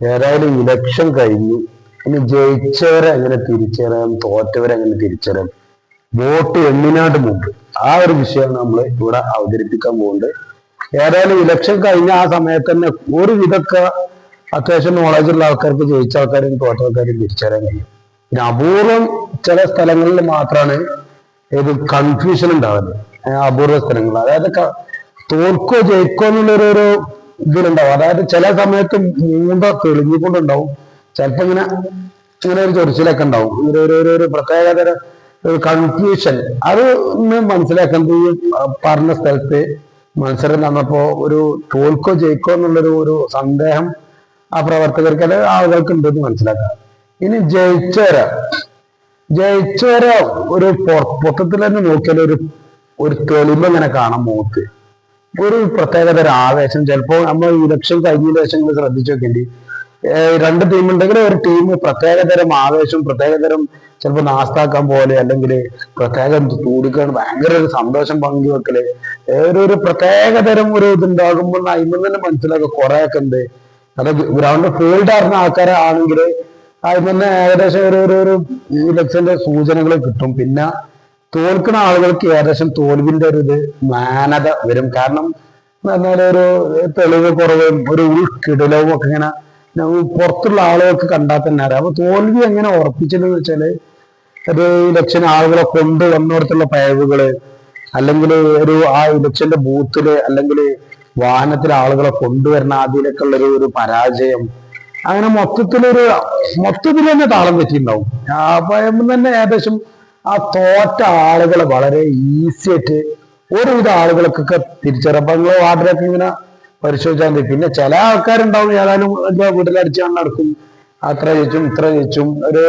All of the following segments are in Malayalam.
ഏതായാലും ഇലക്ഷൻ കഴിഞ്ഞു. ഇനി ജയിച്ചവരെ എങ്ങനെ തിരിച്ചറിയാം? തോറ്റവരെ എങ്ങനെ തിരിച്ചറിയാം? വോട്ട് എണ്ണിനാട്ട് മുമ്പ്. ആ ഒരു വിഷയം നമ്മൾ ഇവിടെ അവതരിപ്പിക്കാൻ പോകുന്നത് ഏതായാലും ഇലക്ഷൻ കഴിഞ്ഞ ആ സമയത്ത് തന്നെ ഒരു വിധക്കെ അത്യാവശ്യം നോളജുള്ള ആൾക്കാർക്ക് ജയിച്ച ആൾക്കാരും തോറ്റ ആൾക്കാരും തിരിച്ചറിയാൻ കഴിയും. പിന്നെ അപൂർവം ചില സ്ഥലങ്ങളിൽ മാത്രമാണ് ഇത് കൺഫ്യൂഷൻ ഉണ്ടാവുന്നത്. അപൂർവ സ്ഥലങ്ങൾ അതായത് തോൽക്കോ ജയിക്കോ എന്നുള്ളൊരു ഇതിലുണ്ടാവും. അതായത് ചില സമയത്ത് മൂന്ന തെളിഞ്ഞുകൊണ്ടുണ്ടാവും. ചിലപ്പോ ഇങ്ങനെ ഇങ്ങനെ ഒരു ചൊറിച്ചിലൊക്കെ ഉണ്ടാവും. ഒരു ഒരു ഒരു- പ്രത്യേകതര ഒരു കൺഫ്യൂഷൻ അത് മനസ്സിലാക്കുന്നത് ഈ പറഞ്ഞ സ്ഥലത്ത് മത്സരം നടന്നപ്പോ ഒരു തോൽക്കോ ജയിക്കോ എന്നുള്ളൊരു ഒരു സന്ദേഹം ആ പ്രവർത്തകർക്ക് അല്ലെ ആളുകൾക്ക് ഉണ്ടെന്ന് മനസ്സിലാക്കാം. ഇനി ജയിച്ചവരാ ജയിച്ചവരെ ഒരു പൊ- മൊത്തത്തിൽ തന്നെ നോക്കിയാൽ ഒരു ഒരു തെളിമ ഇങ്ങനെ കാണാം മുഖത്ത് ഒരു പ്രത്യേകത ഒരു ആവേശം. ചിലപ്പോൾ നമ്മൾ ഇലക്ഷൻ കഴിഞ്ഞ ശേഷം ശ്രദ്ധിച്ചു നോക്കേണ്ടി. രണ്ട് ടീം ഉണ്ടെങ്കിൽ ഒരു ടീം പ്രത്യേകതരം ആവേശം പ്രത്യേകതരം ചിലപ്പോൾ നാസ്താക്കാൻ പോലെ അല്ലെങ്കിൽ പ്രത്യേകം തൂടിക്കാൻ ഭയങ്കര ഒരു സന്തോഷം പങ്കുവെക്കൽ. ഒരു ഒരു പ്രത്യേകതരം ഒരു ഇതുണ്ടാകുമ്പോൾ അതിന് തന്നെ മനസ്സിലാക്കുക കുറെ ഒക്കെ ഉണ്ട്. അത് ഗ്രൗണ്ട് ഫീൽഡ് ആയിരുന്ന ആൾക്കാരെ ആണെങ്കിൽ അതിൽ തന്നെ ഏകദേശം ഒരു ഒരു ഇലക്ഷന്റെ സൂചനകൾ കിട്ടും. പിന്നെ തോൽക്കുന്ന ആളുകൾക്ക് ഏകദേശം തോൽവിന്റെ ഒരു ഇത് മാനത വരും. കാരണം എന്നാൽ ഒരു തെളിവ് കുറവും ഒരു ഉൾക്കിടലവും ഒക്കെ ഇങ്ങനെ പുറത്തുള്ള ആളുകൾക്ക് കണ്ടാൽ തന്നെ അറിയാം. അപ്പൊ തോൽവി എങ്ങനെ ഉറപ്പിച്ചതെന്ന് വെച്ചാൽ ഒരു ഇലക്ഷൻ ആളുകളെ കൊണ്ട് വന്നിടത്തുള്ള പഴവുകൾ അല്ലെങ്കിൽ ഒരു ആ ഇലക്ഷന്റെ ബൂത്തിൽ അല്ലെങ്കിൽ വാഹനത്തിലെ ആളുകളെ കൊണ്ടുവരുന്ന അതിലൊക്കെ ഉള്ള ഒരു- ഒരു പരാജയം. അങ്ങനെ മൊത്തത്തിലൊരു മൊത്തത്തിൽ തന്നെ താളം തെറ്റിണ്ടാവും ആ ഭയം തന്നെ ഏകദേശം ആ തോറ്റ ആളുകളെ വളരെ ഈസി ആയിട്ട് ഒരുവിധ ആളുകൾക്കൊക്കെ തിരിച്ചറിയാം. അപ്പൊ നിങ്ങൾ വാർഡിലൊക്കെ ഇങ്ങനെ പരിശോധിച്ചാൽ മതി. പിന്നെ ചില ആൾക്കാരുണ്ടാവും ഏതായാലും എന്താ വീട്ടിലടിച്ച് നടക്കും. അത്ര ജയിച്ചും ഇത്ര ജയിച്ചും ഒരു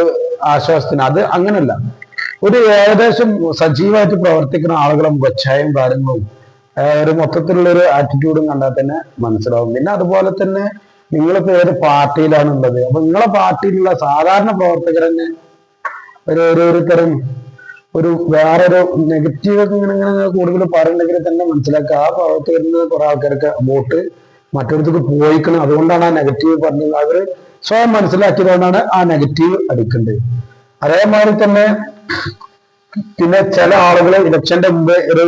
ആശ്വാസത്തിന്. അത് അങ്ങനല്ല. ഒരു ഏകദേശം സജീവമായിട്ട് പ്രവർത്തിക്കുന്ന ആളുകളും മുഖച്ഛായും കാര്യങ്ങളും ഒരു മൊത്തത്തിലുള്ള ഒരു ആറ്റിറ്റ്യൂഡും കണ്ടാൽ തന്നെ മനസ്സിലാവും. പിന്നെ അതുപോലെ തന്നെ നിങ്ങളിപ്പോ ഏത് പാർട്ടിയിലാണ് ഉള്ളത് അപ്പൊ നിങ്ങളെ പാർട്ടിയിലുള്ള സാധാരണ പ്രവർത്തകർ തന്നെ ഒരു ഒരു ഒരു തരം ഒരു വേറൊരു നെഗറ്റീവ് ഒക്കെ ഇങ്ങനെ ഇങ്ങനെ കൂടുതൽ പറയുന്നുണ്ടെങ്കിൽ തന്നെ മനസ്സിലാക്കുക. ആ ഭാഗത്ത് വരുന്ന കുറെ ആൾക്കാർക്ക് വോട്ട് മറ്റൊരിടത്തേക്ക് പോയിക്കണം. അതുകൊണ്ടാണ് ആ നെഗറ്റീവ് പറഞ്ഞത്. അവർ സ്വയം മനസ്സിലാക്കിയതുകൊണ്ടാണ് ആ നെഗറ്റീവ് അടിക്കേണ്ടത്. അതേമാതിരി തന്നെ പിന്നെ ചില ആളുകൾ ഇലക്ഷന്റെ മുമ്പ് ഒരു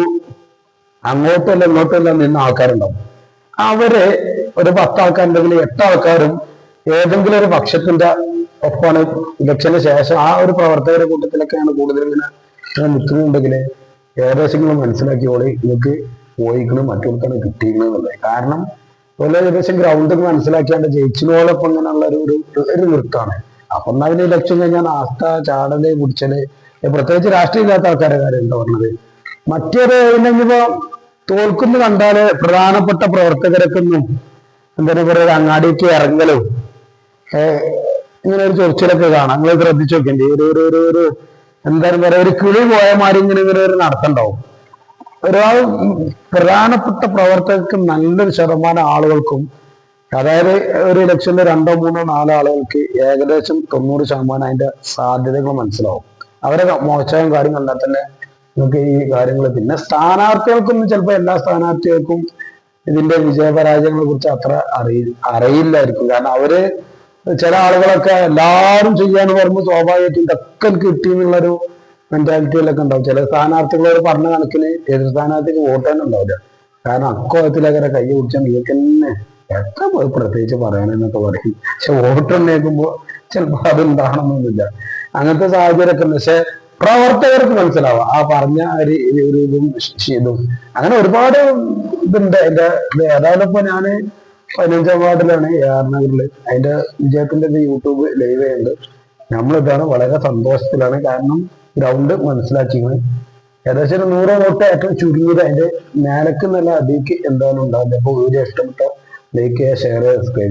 അങ്ങോട്ടല്ല ഇങ്ങോട്ടല്ല നിന്ന ആൾക്കാരുണ്ടാവും. അവർ ഒരു പത്ത് ആൾക്കാരുണ്ടെങ്കിൽ എട്ട് ആൾക്കാരും ഏതെങ്കിലും ഒരു പക്ഷത്തിന്റെ ഒപ്പമാണ് ഇലക്ഷന് ശേഷം ആ ഒരു പ്രവർത്തകരുടെ കൂട്ടത്തിലൊക്കെയാണ് കൂടുതൽ ഇങ്ങനെ ഇങ്ങനെ നിൽക്കുന്നുണ്ടെങ്കിൽ ഏകദേശം നിങ്ങൾ മനസ്സിലാക്കിയോളെ നിങ്ങൾക്ക് പോയിക്കണം മറ്റൊരുക്കാണ് കിട്ടിയിരുന്നത് കാരണം പോലെ ഏകദേശം ഗ്രൗണ്ട് മനസ്സിലാക്കിയാണ്ട് ജയിച്ചിനോടൊപ്പം ഇങ്ങനെയുള്ള ഒരു ഒരു നൃത്തമാണ്. അപ്പൊ എന്നാ പിന്നെ ഇലക്ഷൻ കഴിഞ്ഞാൽ ആസ്ഥ ചാടൽ കുടിച്ചൽ പ്രത്യേകിച്ച് രാഷ്ട്രീയ ഇല്ലാത്ത ആൾക്കാരെ കാര്യം എന്താ പറഞ്ഞത്? മറ്റൊരു ഇല്ലെങ്കിപ്പോ തോൽക്കുന്നു കണ്ടാൽ പ്രധാനപ്പെട്ട പ്രവർത്തകരൊക്കെ ഒന്നും എന്താ പറയുക അങ്ങാടിക്ക് ഇറങ്ങലും ഇങ്ങനെ ഒരു ചൊറിച്ചിലൊക്കെ കാണാം. നിങ്ങൾ ശ്രദ്ധിച്ചു നോക്കേണ്ടി ഒരു ഒരു ഒരു എന്താണ് പറയാ ഒരു കിളി പോയ മാതിരി ഇങ്ങനെ ഇങ്ങനെ ഒരു നടത്തണ്ടാവും. ഒരാൾ പ്രധാനപ്പെട്ട പ്രവർത്തകർക്ക് നല്ലൊരു ശതമാനം ആളുകൾക്കും അതായത് ഒരു ഇലക്ഷനിൽ രണ്ടോ മൂന്നോ നാലോ ആളുകൾക്ക് ഏകദേശം തൊണ്ണൂറ് ശതമാനം അതിന്റെ സാധ്യതകൾ മനസ്സിലാവും. അവരെ മോശം കാര്യം കണ്ടാൽ തന്നെ നമുക്ക് ഈ കാര്യങ്ങൾ പിന്നെ സ്ഥാനാർത്ഥികൾക്കൊന്നും ചിലപ്പോൾ എല്ലാ സ്ഥാനാർത്ഥികൾക്കും ഇതിന്റെ വിജയപരാജയങ്ങളെ കുറിച്ച് അത്ര അറിയി അറിയില്ലായിരിക്കും. കാരണം അവർ ചില ആളുകളൊക്കെ എല്ലാവരും ചെയ്യാന്ന് പറയുമ്പോൾ സ്വാഭാവികമായിട്ടും ഇതൊക്കെ കിട്ടി എന്നുള്ളൊരു മെന്റാലിറ്റിയിലൊക്കെ ഉണ്ടാവും. ചില സ്ഥാനാർത്ഥികളോട് പറഞ്ഞ കണക്കിന് എതിർ സ്ഥാനാർത്ഥിക്ക് വോട്ട് തന്നെ ഉണ്ടാവില്ല. കാരണം അക്കോലത്തിലൊക്കെ കൈ നിങ്ങൾക്ക് തന്നെ എത്ര പോയി പ്രത്യേകിച്ച് പറയണെന്നൊക്കെ പറയും. പക്ഷെ വോട്ട് ഉന്നയിക്കുമ്പോൾ ചിലപ്പോൾ അത് ഉണ്ടാവണമെന്നില്ല അങ്ങനത്തെ സാഹചര്യമൊക്കെ ഉണ്ട്. പക്ഷെ പ്രവർത്തകർക്ക് മനസ്സിലാവാം. ആ പറഞ്ഞ ഒരു ഒരു ഇതും ഇതും അങ്ങനെ ഒരുപാട് ഇതുണ്ട്. എന്റെ ഏതായാലും ഇപ്പൊ ഞാൻ പതിനഞ്ചാം വാർഡിലാണ് ആർ നഗറിൽ. അതിന്റെ വിജയത്തിന്റെ യൂട്യൂബ് ലൈവ് ഉണ്ട് നമ്മളിതാണ് വളരെ സന്തോഷത്തിലാണ്. കാരണം ഗ്രൗണ്ട് മനസ്സിലാക്കിയത് ഏകദേശം ഒരു നൂറ് വോട്ട് ഏറ്റവും ചുരുങ്ങിയത് അതിന്റെ മേലക്ക് നല്ല അടിക്ക് എന്തായാലും ഉണ്ടാവില്ല അപ്പൊ വീഡിയോ ഇഷ്ടപ്പെട്ട ലൈക്ക് ചെയ്യുക ഷെയർ ചെയ്യുക സബ്സ്ക്രൈബ്